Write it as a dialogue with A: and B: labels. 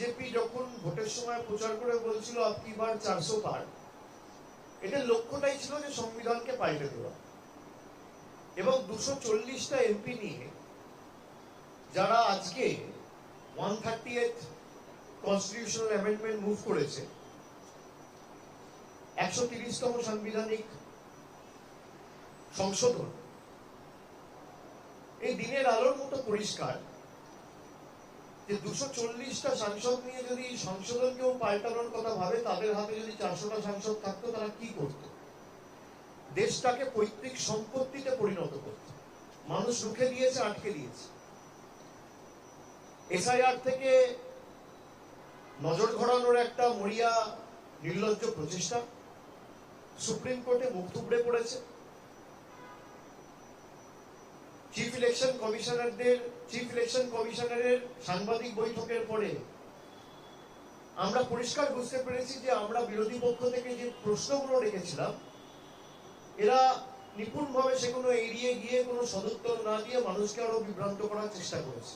A: BJP যখন ভোটের সময় প্রচার করে বলছিল আপকি বার চারশো পার। এটার লক্ষ্যটাই ছিল যে সংবিধানকে পাল্টে দেওয়া। এবং দুশো চল্লিশটা এমপি নিয়ে যারা আজকে one thirty eight constitutional amendment move করেছে, একশো তিরিশতম সাংবিধানিক সংশোধন, এই দিনের আলোর মতো পরিষ্কার যে দুশো চল্লিশটা সাংসদ নিয়ে যদি সংশোধনকেও পাল্টানোর কথা ভাবে, তাদের হাতে যদি চারশোটা সাংসদ থাকতো, তারা কি করত? দেশটাকে পৈতৃক সম্পত্তিতে পরিণত করত। মানুষ রুখে দিয়েছে, আটকে দিয়েছে। এসআইআর থেকে নজর ঘোরানোর একটা মরিয়া, নির্লজ্জ প্রচেষ্টা। সুপ্রিম কোর্টে মুখ থুবড়ে পড়েছে। চিফ ইলেকশন কমিশনারদের চিফ ইলেকশন কমিশনারের সাংবাদিক বৈঠকের পরে আমরা পরিষ্কার বুঝতে পেরেছি যে আমরা বিরোধী পক্ষ থেকে যে প্রশ্নগুলো রেখেছিলাম, এরা নিপুণভাবে সেগুলো এড়িয়ে গিয়ে কোনো সদুত্তর না দিয়ে মানুষকে আরও বিভ্রান্ত করার চেষ্টা করেছে।